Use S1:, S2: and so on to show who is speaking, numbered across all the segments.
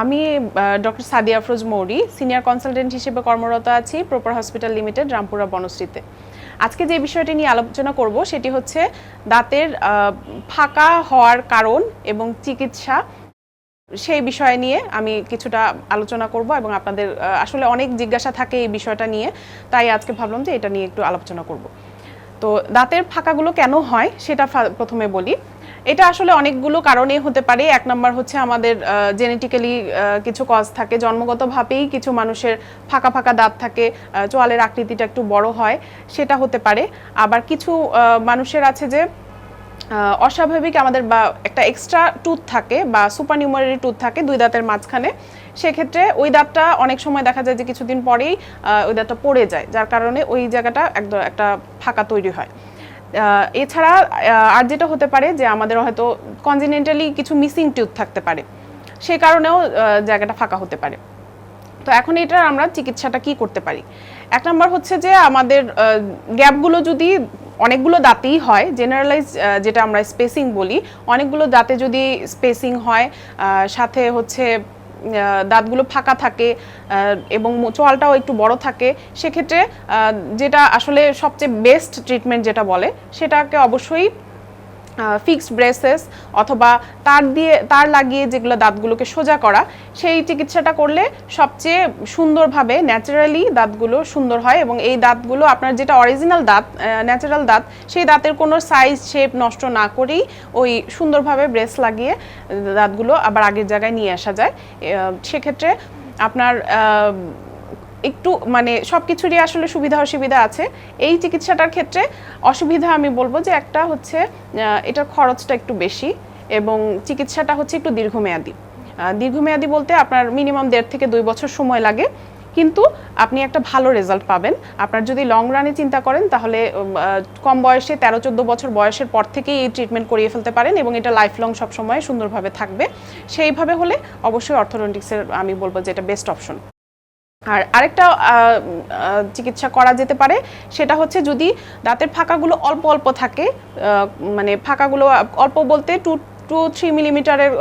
S1: আমি ডক্টর সাদিয়া আফরোজ মৌরি senior consultant হিসেবে কর্মরত আছি প্রপার হসপিটাল লিমিটেড রামপুরা, বনশ্রীতে। আজকে যে বিষয়টি নিয়ে আলোচনা করব সেটি হচ্ছে দাঁতের ফাঁকা হওয়ার কারণ এবং চিকিৎসা। সেই বিষয় নিয়ে আমি কিছুটা আলোচনা করব এবং আপনাদের আসলে অনেক জিজ্ঞাসা থাকে এই বিষয়টা নিয়ে, তাই আজকে ভাবলাম যে এটা নিয়ে একটু আলোচনা করব। তো দাঁতের ফাঁকাগুলো কেন হয় সেটা প্রথমে বলি। এটা আসলে অনেকগুলো কারণে হতে পারে। এক নম্বর হচ্ছে আমাদের জেনেটিক্যালি কিছু কজ থাকে। জন্মগতভাবেই কিছু মানুষের ফাঁকা ফাঁকা দাঁত থাকে চোয়ালের আকৃতিটা একটু বড় হয়, সেটা হতে পারে। আবার কিছু মানুষের আছে যে অস্বাভাবিক আমাদের বা একটা এক্সট্রা টুথ থাকে বা সুপার নিউমারি টুথ থাকে দুই দাঁতের মাঝখানে, সেক্ষেত্রে ওই দাঁতটা অনেক সময় দেখা যায় যে কিছুদিন পরেই ওই দাঁতটা পড়ে যায়, যার কারণে ওই জায়গাটা একদম একটা ফাঁকা তৈরি হয়। এছাড়া আর যেটা হতে পারে যে আমাদের হয়তো কনজিনেন্টালি কিছু মিসিং টুথ থাকতে পারে। সে কারণেও জায়গাটা ফাঁকা হতে পারে। তো এখন এটার আমরা চিকিৎসাটা কি করতে পারি? এক নম্বর হচ্ছে যে আমাদের গ্যাপগুলো যদি অনেকগুলো দাঁতেই হয় জেনারেলাইজ যেটা আমরা স্পেসিং বলি, অনেকগুলো দাঁতে যদি স্পেসিং হয় সাথে হচ্ছে দাঁতগুলো ফাঁকা থাকে এবং চোয়ালটাও একটু বড় থাকে, সেক্ষেত্রে যেটা আসলে সবচেয়ে বেস্ট ট্রিটমেন্ট যেটা বলে, সেটাকে অবশ্যই ফিক্সড ব্রেসেস অথবা তার দিয়ে, তার লাগিয়ে যেগুলো দাঁতগুলোকে সোজা করা, সেই চিকিৎসাটা করলে সবচেয়ে সুন্দরভাবে ন্যাচারালি দাঁতগুলো সুন্দর হয় এবং এই দাঁতগুলো আপনার যেটা অরিজিনাল দাঁত ন্যাচারাল দাঁত, সেই দাঁতের কোনো সাইজ শেপ নষ্ট না করেই ওই সুন্দরভাবে ব্রেস লাগিয়ে দাঁতগুলো আবার আগের জায়গায় নিয়ে আসা যায়। সেক্ষেত্রে আপনার একটু মানে সব কিছুরই আসলে সুবিধা অসুবিধা আছে। এই চিকিৎসাটার ক্ষেত্রে অসুবিধা আমি বলব যে একটা হচ্ছে এটার খরচটা একটু বেশি এবং চিকিৎসাটা হচ্ছে একটু দীর্ঘমেয়াদী। দীর্ঘমেয়াদী বলতে আপনার মিনিমাম দেড় থেকে দুই বছর সময় লাগে। কিন্তু আপনি একটা ভালো রেজাল্ট পাবেন। আপনার যদি লং রানে চিন্তা করেন, তাহলে কম বয়সে তেরো চোদ্দ বছর বয়সের পর থেকেই এই ট্রিটমেন্ট করিয়ে ফেলতে পারেন এবং এটা লাইফ লং সবসময় সুন্দরভাবে থাকবে। সেইভাবে হলে অবশ্যই অর্থোডন্টিক্সের আমি বলব যে এটা বেস্ট অপশন। আর আরেকটা চিকিৎসা করা যেতে পারে, সেটা হচ্ছে যদি দাঁতের ফাঁকাগুলো অল্প অল্প থাকে মানে ফাঁকাগুলো অল্প বলতে টু টু থ্রি মিলিমিটারের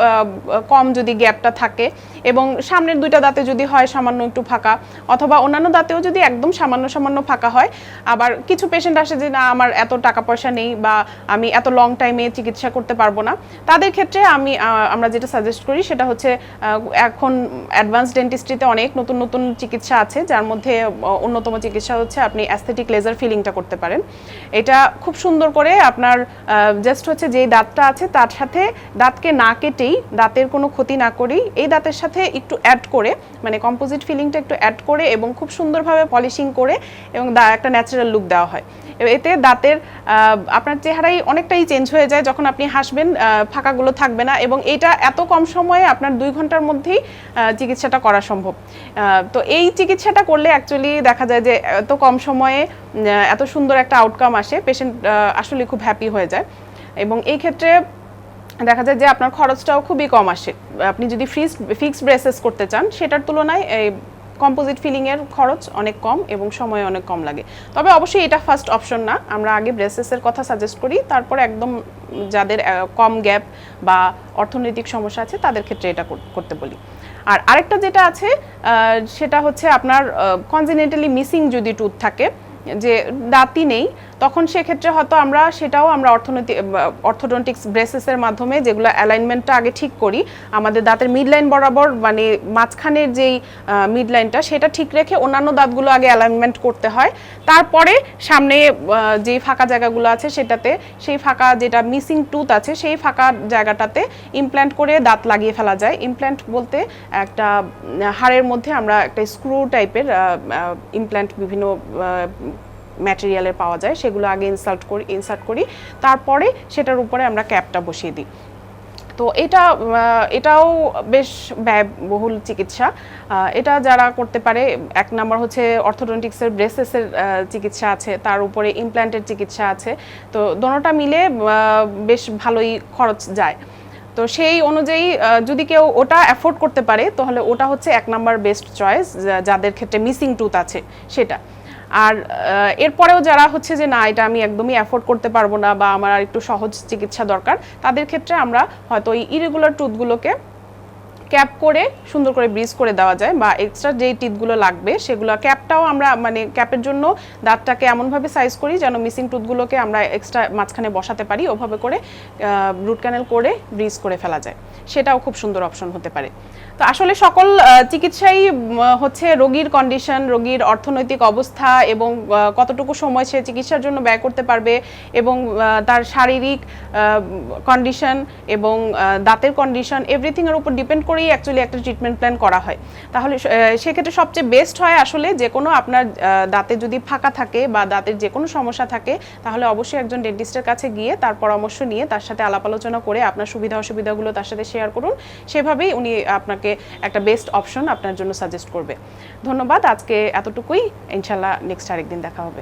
S1: কম যদি গ্যাপটা থাকে এবং সামনের দুইটা দাঁতে যদি হয় সামান্য একটু ফাঁকা, অথবা অন্যান্য দাঁতেও যদি একদম সামান্য সামান্য ফাঁকা হয়, আবার কিছু পেশেন্ট আসে যে, না, আমার এত টাকা পয়সা নেই বা আমি এত লং টাইমে চিকিৎসা করতে পারব না। তাদের ক্ষেত্রে আমি আমরা যেটা সাজেস্ট করি সেটা হচ্ছে এখন অ্যাডভান্স ডেন্টিস্ট্রিতে অনেক নতুন নতুন চিকিৎসা আছে, যার মধ্যে অন্যতম চিকিৎসা হচ্ছে আপনি অ্যাস্থেটিক লেজার ফিলিংটা করতে পারেন। এটা খুব সুন্দর করে আপনার জাস্ট হচ্ছে যেই দাঁতটা আছে তার সাথে দাঁতকে না কেটেই, দাঁতের কোনো ক্ষতি না করেই এই দাঁতের সাথে একটু অ্যাড করে মানে কম্পোজিট ফিলিংটা একটু অ্যাড করে এবং খুব সুন্দরভাবে পলিশিং করে এবং একটা ন্যাচারাল লুক দেওয়া হয়। এতে দাঁতের আপনার চেহারাই অনেকটাই চেঞ্জ হয়ে যায় যখন আপনি হাসবেন ফাঁকাগুলো থাকবে না এবং এটা এত কম সময়ে আপনার দুই ঘণ্টার মধ্যেই চিকিৎসাটা করা সম্ভব। তো এই চিকিৎসাটা করলে অ্যাকচুয়ালি দেখা যায় যে এত কম সময়ে এত সুন্দর একটা আউটকাম আসে পেশেন্ট আসলে খুব হ্যাপি হয়ে যায়। এবং এই ক্ষেত্রে দেখা যায় যে আপনার খরচটাও খুবই কম আসে। আপনি যদি ফ্রিজ ফিক্সড ব্রেসেস করতে চান, সেটার তুলনায় এই কম্পোজিট ফিলিংয়ের খরচ অনেক কম এবং সময় অনেক কম লাগে। তবে অবশ্যই এটা ফার্স্ট অপশন না। আমরা আগে ব্রেসেসের কথা সাজেস্ট করি, তারপর একদম যাদের কম গ্যাপ বা অর্থনৈতিক সমস্যা আছে, তাদের ক্ষেত্রে এটা করতে বলি। আর আরেকটা যেটা আছে সেটা হচ্ছে আপনার কনজিনেন্টালি মিসিং যদি টুথ থাকে, যে দাঁতই নেই তখন সেক্ষেত্রে হয়তো আমরা সেটাও আমরা অর্থনৈতিক অর্থোডন্টিক্স ব্রেসেসের মাধ্যমে যেগুলো অ্যালাইনমেন্টটা আগে ঠিক করি, আমাদের দাঁতের মিড লাইন বরাবর মানে মাঝখানের যেই মিড লাইনটা সেটা ঠিক রেখে অন্যান্য দাঁতগুলো আগে অ্যালাইনমেন্ট করতে হয়। তারপরে সামনে যেই ফাঁকা জায়গাগুলো আছে সেটাতে, সেই ফাঁকা যেটা মিসিং টুথ আছে সেই ফাঁকা জায়গাটাতে ইমপ্ল্যান্ট করে দাঁত লাগিয়ে ফেলা যায়। ইমপ্ল্যান্ট বলতে একটা হাড়ের মধ্যে আমরা একটা স্ক্রু টাইপের ইমপ্ল্যান্ট বিভিন্ন ম্যাটেরিয়ালের পাওয়া যায়, সেগুলো আগে ইনসার্ট করি ইনসার্ট করি, তারপরে সেটার উপরে আমরা ক্যাপটা বসিয়ে দিই। তো এটা এটাও বেশ ব্যয়বহুল চিকিৎসা। এটা যারা করতে পারে, এক নাম্বার হচ্ছে অর্থোডন্টিক্সের ব্রেসেসের চিকিৎসা আছে, তার উপরে ইমপ্ল্যান্টের চিকিৎসা আছে। তো দোনোটা মিলে বেশ ভালোই খরচ যায়। তো সেই অনুযায়ী যদি কেউ ওটা অ্যাফোর্ড করতে পারে, তাহলে ওটা হচ্ছে এক নাম্বার বেস্ট চয়েস যাদের ক্ষেত্রে মিসিং টুথ আছে, সেটা। আর এরপরেও যারা হচ্ছে যে না, এটা আমি একদমই অ্যাফোর্ড করতে পারব না বা আমার আর একটু সহজ চিকিৎসা দরকার, তাদের ক্ষেত্রে আমরা হয়তো ওই ইরেগুলার টুথগুলোকে ক্যাপ করে, সুন্দর করে ব্রিজ করে দেওয়া যায় বা এক্সট্রা যেই টিথগুলো লাগবে, সেগুলো ক্যাপটাও আমরা মানে ক্যাপের জন্য দাঁতটাকে এমনভাবে সাইজ করি যেন মিসিং টুথগুলোকে আমরা এক্সট্রা মাঝখানে বসাতে পারি, ওভাবে করে রুট ক্যানেল করে ব্রিজ করে ফেলা যায়। সেটাও খুব সুন্দর অপশন হতে পারে। তো আসলে সকল চিকিৎসাই হচ্ছে রোগীর কন্ডিশন রোগীর অর্থনৈতিক অবস্থা এবং কতটুকু সময় সে চিকিৎসার জন্য ব্যয় করতে পারবে এবং তার শারীরিক কন্ডিশন এবং দাঁতের কন্ডিশন এভরিথিং এর উপর ডিপেন্ড করেই অ্যাকচুয়ালি একটা ট্রিটমেন্ট প্ল্যান করা হয়। তাহলে সেক্ষেত্রে সবচেয়ে বেস্ট হয় আসলে যে কোনো আপনার দাঁতে যদি ফাঁকা থাকে বা দাঁতের যে কোনো সমস্যা থাকে, তাহলে অবশ্যই একজন ডেন্টিস্টের কাছে গিয়ে তার পরামর্শ নিয়ে তার সাথে আলাপ আলোচনা করে আপনার সুবিধা অসুবিধাগুলো তার সাথে শেয়ার করুন। সেভাবেই উনি আপনাকে একটা বেস্ট অপশন আপনার জন্য সাজেস্ট করবে। ধন্যবাদ, আজকে এতটুকুই। ইনশাল্লাহ নেক্সট আরেকদিন দেখা হবে।